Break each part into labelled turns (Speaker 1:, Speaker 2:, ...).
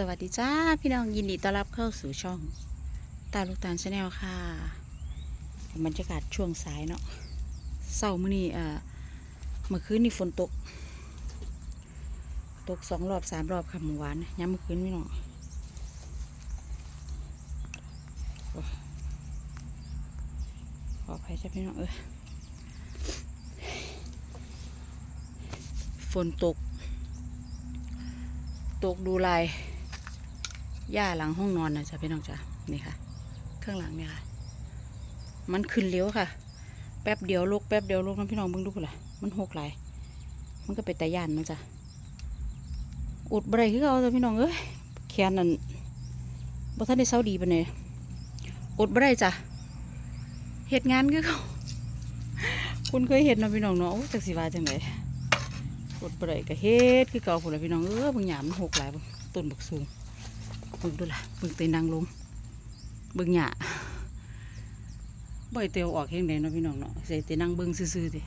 Speaker 1: สวัสดีจ้าพี่น้องยินดีต้อนรับเข้าสู่ช่องตาลูกตาลชาแนลค่ะบรรยากาศช่วงสายเนาะเศร้ามื่อนี้เอ่อเมื่อคืนนี่ฝนตก ตกสองรอบสามรอบค่ะเมื่อวานนะย้ำเมื่อคืนพี่น้องโอ้ยขออภัยจ้ะพี่น้องเออฝนตก ตกดูลาย หญ้าหลังห้องนอนนะจ๊ะพี่น้องจ้ะนี่ค่ะ ข้างหลังเนี่ยค่ะ มันขึ้นเร็วค่ะ แป๊บเดียวลูกแป๊บเดียวลูกนะพี่น้องเบิ่งดูล่ะมันหกหลายมันก็เป็นตาย่านมันจ้ะอุดบไรคือเอาจ้ะพี่น้องเอ้ยแขนนั่นบ่ทันได้เศร้าดีปานใดอุดบไรจ้ะเหตุงานคือเขาคุณเคยเห็นเนาะพี่น้องเนาะจักสิว่าจังไดกดบ่ได้ก็เฮ็ดคือเก่าผลพี่น้องเออบางหยามมันหกหลายเบิ่งต้นบักสูง เบิ่งดูล่ะเบิ่งเตยนางลงเบิ่งหญ้าบ่ให้เตียวออกแหงใดเนาะพี่น้องเนาะใส่แต่นั่งเบิ่งซื่อๆติ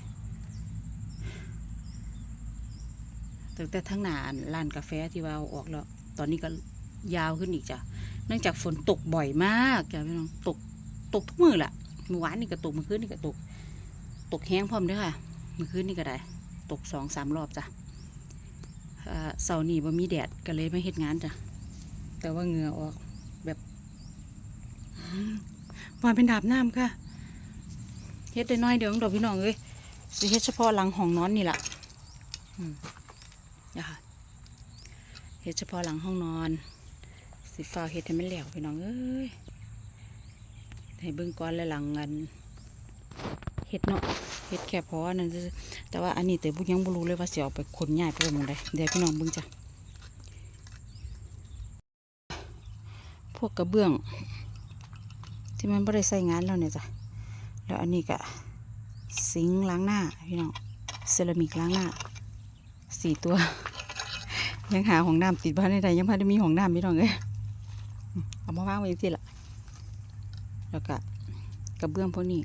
Speaker 1: ตั้งแต่ทั้งหน้านร้านกาแฟที่ว่าเอาออกแล้ว ตอนนี้ก็ยาวขึ้นอีกจ้ะเนื่องจากฝนตกบ่อยมากจ้ะพี่น้องตกตกทุกมื้อล่ะเมื่อวานนี่ก็ตกเมื่อคืนนี่ก็ตก ตกแห้งพร้อมด้อค่ะเมื่อคืนนี่ก็ได้ ตกสองสามรอบจ้ะเสาร์นี้ว่มีแดดก็เลยไม่เฮ็ดงานจ้ะ แต่ว่าเหงื่อออกแบบวานเป็นดาบน้ำค่ะเฮ็ดได้น้อยเดี๋ยวดอกพี่น้องเอ้ยสิเฮ็ดเฉพาะหลังห้องนอนนี่แหละอืมนี่ค่ะเฮ็ดเฉพาะหลังห้องนอน สิฟ้าเฮ็ดให้มันแล้วพี่น้องเอ้ยให้เบิ่งก่อนแล้วหลังเงินเฮ็ดเนาะเฮ็ดแค่พอนนั้นซื่อๆแต่ว่าอันนี้แต่บุยังบ่รู้เลยว่าสิเอาไปขนย้ายไปหมองใดเดี๋ยวพี่น้องเบิ่งจ้ะ วกกระเบื้อง ที่มันบ่ได้ใช้งานแล้วเนี่ยจ้ะแล้วอันนี้ก็ซิงล้างหน้าพี่น้องเซรามิกล้างหน้าสี่ตัว ยังหาห้องน้ำติดบ้านใดยังพอได้มีห้องน้ำพี่น้องเอ้ยเอามาวางไว้ที่ละแล้วก็กระเบื้องพวกนี้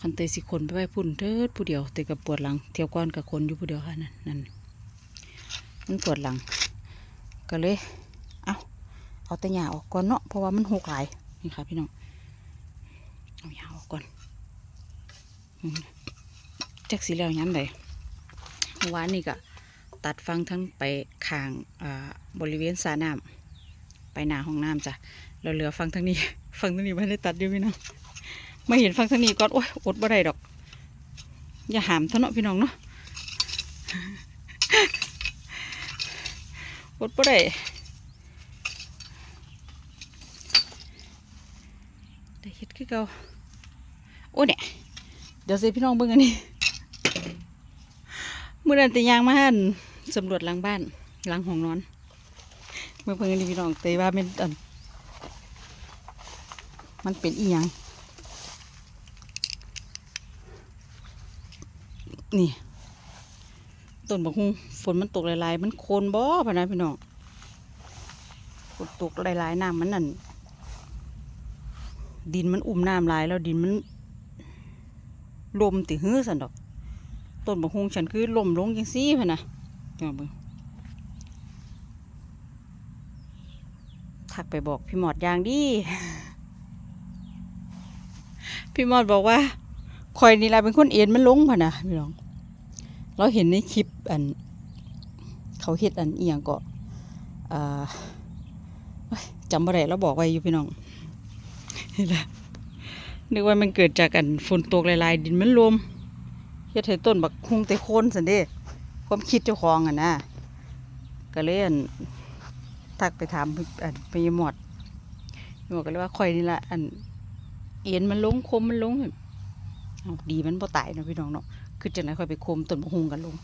Speaker 1: คันเตยสิคนไปไว้พุ่นเถิดผู้เดียวแต่กับปวดหลังเที่ยวก้อนกับคนอยู่ผู้เดียวค่ะนั่นนั่นมันปวดหลังก็เลย เอาแต่หญ้าออกก่อนเนาะเพราะว่ามันหกหลายนี่ค่ะพี่น้องเอาหญ้าออกก่อนอืมจักสีแล้วยันเมื่อวานนี่ก็ตัดฟังทั้งไปข้างบริเวณสระน้ำไปหน้าห้องน้ำจ้ะเราเหลือฟังทั้งนี้ฟังทั้งนี้ไม่ได้ตัดอยู่พี่น้องมาเห็นฟังทางนี้ก่อนโอ้ยอดบ่ได้ดอก อย่าหามเท่าเนาะพี่น้องเนาะอดบ่ได้ ได้เฮ็ดคือเก่าโอ้เนี่ยเดี๋ยวสิพี่น้องเบิ่งอันนี้มื้อนั้นแต่ยางมาหันสำรวจหลังบ้านหลังห้องนอนเมื่อเพิ่งอันนี้พี่น้องแต่ว่ามันอันมันเป็นอีหยังนี่ต้นบักฮุงฝนมันตกหลายๆ มันโคนบ่พะนะพี่น้องฝนตกหลายๆน้ำมันนั่น ดินมันอุ้มน้ำลายแล้วดินมันลมติหื้อสันดอก ต้นบักฮงฉันคือลมลงจังซี่พะนะเดี๋ยวเบิ่งทักไปบอกพี่หมอดอย่างดีพี่หมอดบอกว่าคอยนี่แหละเป็นคนเอ็นมันลงพะนะพี่น้อง เราเห็นในคลิปอัน เขาเฮ็ดอันเอียงก็อ่าเอ้ยจำบ่ได้เราบอกไว้อยู่พี่น้อง นี่แหละนึกว่ามันเกิดจากอันฝนตกหลายๆ ดินมันรวมเฮ็ดให้ต้นบักฮุงแต่โคนสันเด้ความคิดเจ้าของอะนะก็เลยอันทักไปถามอันไปยายหมอดยายหมอดก็เลยว่าข่อยนี่แหละอันเอ็นมันลงคมมันลงเอาดีมันบ่ตายเนาะพี่น้องเนาะคือจังไดค่อยไปคมต้นมะฮุงกันลง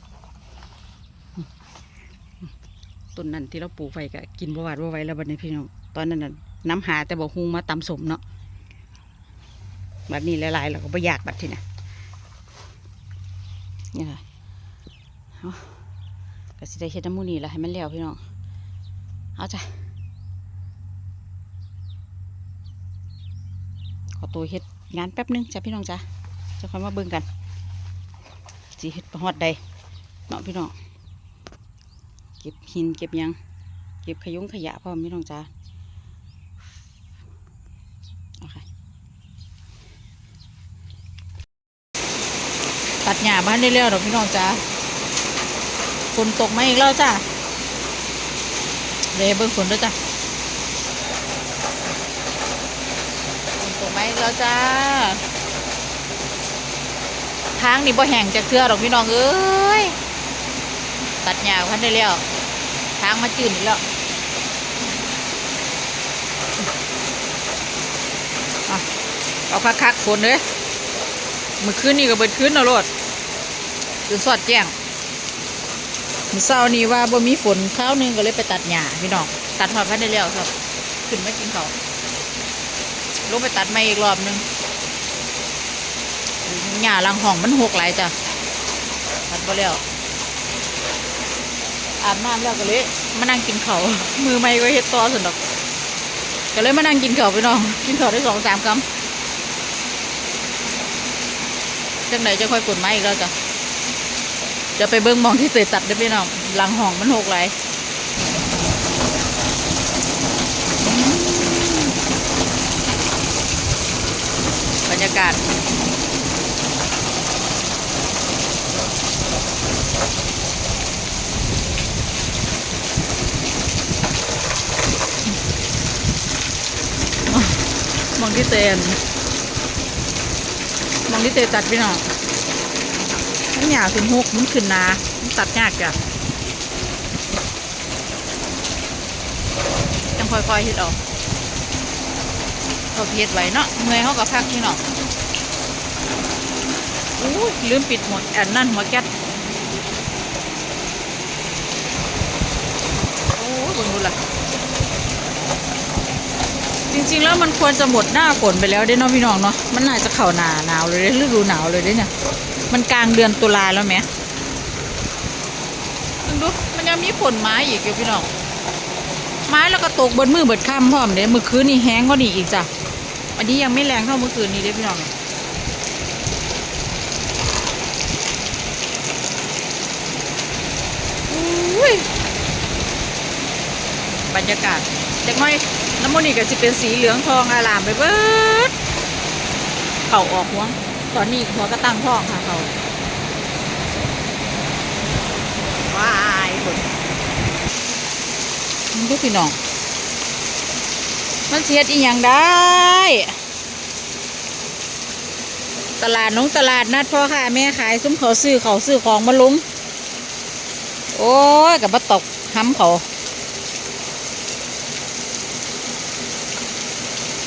Speaker 1: ต้นนั้นที่เราปลูกไว้ก็กินบ่หวาดบ่ไหวแล้วบัดนี้พี่น้องตอนนั้นน้ำหาแต่บ่ฮุงมาตำสมเนาะ บัดนี้หลายๆเราก็บ่อยากบัดทีน่ะนี่ค่ะเอาก็สิได้เฮ็ดน้ำมูนี่ล่ะให้มันแล้วพี่น้องเอาจ้ะขอตัวเฮ็ดงานแป๊บนึงจ้ะพี่น้องจ้ะจะค่อยมาเบิ่งกันสิเฮ็ดประฮอดใดเนาะพี่น้องเก็บหินเก็บยังเก็บขยุงขยะพร้อพี่น้องจ้าเอาค่ะตัด หญ้าบ้านได้แล้วดอกพี่น้องจ้าฝนตกมาอีกแล้วจ้าเดี๋ยวเบิ่งฝนด้วยจ้าฝนตกมาอีกแล้วจ้าทางนี่บ่แห้งจากเทือดอกพี่น้องเอ้ยตัดหญ้าพันได้แล้วทางมาจืดอีกแล้วเอาคักคักๆฝนเลยเมื่อคืนนี่ก็เบิดคืนนาะรถ จนสอดแจ้งมื้อเช้านี้ว่าบ่มีฝนข้าวหนึงก็เลยไปตัดหญ้าพี่น้องตัดหอดพันได้แล้วครับ ขึ้นมากินเขาลงไปตัดใหม่อีกรอบหนึงหญ้าลังห้องมันหกหลายจ้ะตัดไปแล้วอาบน้ำแล้วก็เลยมานั่งกินเขามือไม่ก็เฮ็ดต่อสุดดอกก็เลยมานั่งกินเขาวไปน้องกินเขาได้สองสามคำจังไหนจะค่อยกดไม้อีกแล้วจ้ะ เดี๋ยวไปเบิ้งมองที่เตยตัดได้อพี่น้องหลังห้องมันหกหลายบรรยากาศมองที่เตนมองที่เตนตัดพี่น้อง นหยาขึ้นหกมันขึ้นนามันตัดยากจ้ะจังค่อยๆเฮ็ดออกเขาเฮ็ดไว้เนาะเมื่อยเขาก็พักพี่เน้องอู้ลืมปิดหมดอันนั่นหัวแก๊สโอ้บิ่งดูล่ะจริงๆแล้วมันควรจะหมดหน้าฝนไปแล้วเด้เนาะพี่น้องเนาะมันน่าจะเข้าหนาหนาวเลยเด้ฤดูหนาวเลยเด้เนี่ย มันกลางเดือนตุลาแล้วไหมดู มันยังมีฝนไม้อีกอยู่พี่น้อง ไม้แล้วก็ตกบนมือเบิดค่ำพร้อมเด้เมื่อคืนนี่แห้งก็นี่อีกจ้ะ อันนี้ยังไม่แรงเท่าเมื่อคืนนี้เด้พี่น้องอุ้ยบรรยากาศจักน้อยน้ำมันนี่ก็จะเป็นสีเหลืองทองอารามไปเบิดเข่าออกหัว ตอนนี้หัวก็ตั้งท้องค่ะเขาว้ายฝนมันก็พี่น้อง มันเสียดอีหยังได้ ตลาดน้องตลาดนัดพ่อค่ะแม่ขายซุ้มเขาซื้อเขาซื้อของมาลุงโอ้ยกับมาตกห้ำเขา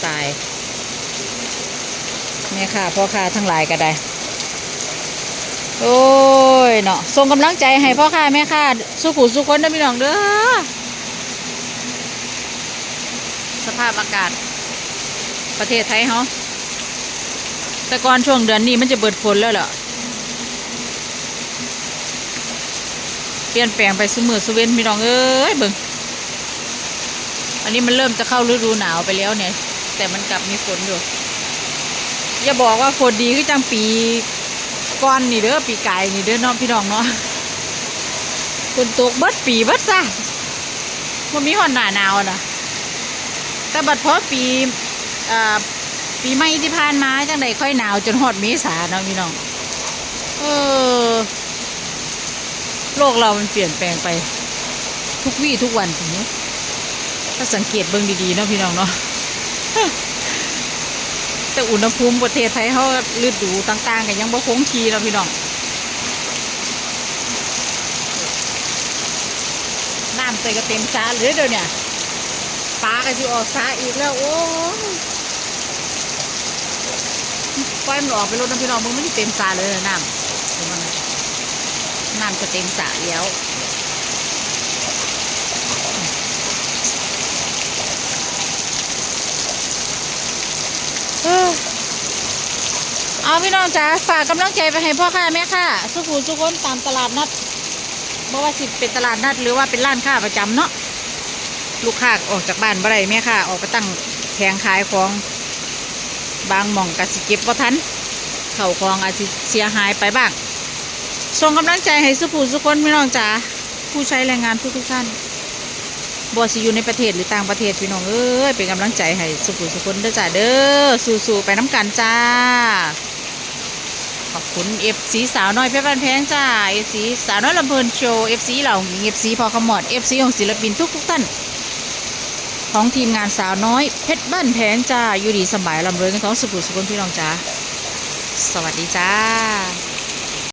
Speaker 1: ตาย แม่ค่ะพ่อค่ะทั้งหลายก็ได้ โอ้ยเนาะส่งกำลังใจให้พ่อค่ะแม่ค่ะสู้ผู้สู้คนนะพี่น้องเด้อสภาพอากาศ ประเทศไทยเฮาแต่ก่อนช่วงเดือนนี้มันจะเบิดฝนแล้วเหรอเปลี่ยนแปลงไปสมือสเวนพี่น้องเอ้ยเบิ่งอันนี้มันเริ่มจะเข้าฤดูหนาวไปแล้วเนี่ย แต่มันกลับมีฝนอยู่ อย่าบอกว่าฝนดีคือจังปีก่อนนี่เด้อปีไกายนี่เด้อน้องพี่น้องเนาะฝนตกเบิดปีเบิดจ้ะมันมีหอนหนาหนาวนะแต่บัดเพราะปีอ่าปีใหม่ที่ผ่านมาจังใดค่อยหนาวจนหอดเมษาเนาะพี่น้องเออโลกเรามันเปลี่ยนแปลงไปทุกวี่ทุกวันทีนี้ถ้าสังเกตเบิ่งดีๆเนาะพี่น้องเนาะ แต่อุณหภูมิประเทศไทยเขาฤดูต่าง ๆ กันยังบ่คงทีเนาพี่น้องน้ำใส่ก็เต็มซาเลยเดี๋ยวเนี่ยปลาก็จะออกซาอีกแล้วโอ้ยปล่อยมันออกไปรถนะพี่น้องมึงไม่ได้เต็มซาเลยน้ำน้ำจะเต็มสาแล้ว เออ เอาพี่น้องจ๋าฝากกำลังใจไปให้พ่อค้าแม่ค้าสุขุมสุขนตามตลาดนัดบ่ว่าสิเป็นตลาดนัดหรือว่าเป็นร้านค้าประจำเนาะลูกค้าออกจากบ้านบ่ได้แม่ค้าออกไปตั้งแผงขายของบางหม่องกสิเก็บบ่ทันเข่าของอาจจะเสียหายไปบ้างส่งกำลังใจให้สุขุมสุขนพี่น้องจ๋าผู้ใช้แรงงานทุกทุกท่านบอสิอยู่ในประเทศหรือต่างประเทศพี่น้องเอ้ยเป็นกำลังใจให้สุขุสุคนเด้อจ้าเด้อสู้ๆไปน้ำกันจ้า ขอบคุณเอฟซีสาวน้อยเพชรบ้านแพงจ้าเอฟซีสาวน้อยลำเพลินโชว์เอฟซีเหล่าหญิงเอฟซีพอขมอดเอฟซีของศิลปินทุกทุกๆท่าน ของทีมงานสาวน้อยเพชรบ้านแพงจ้าอยู่ดีสบายลำเริงกันท้องสุขุสุขนพี่น้องจ้าสวัสดีจ้า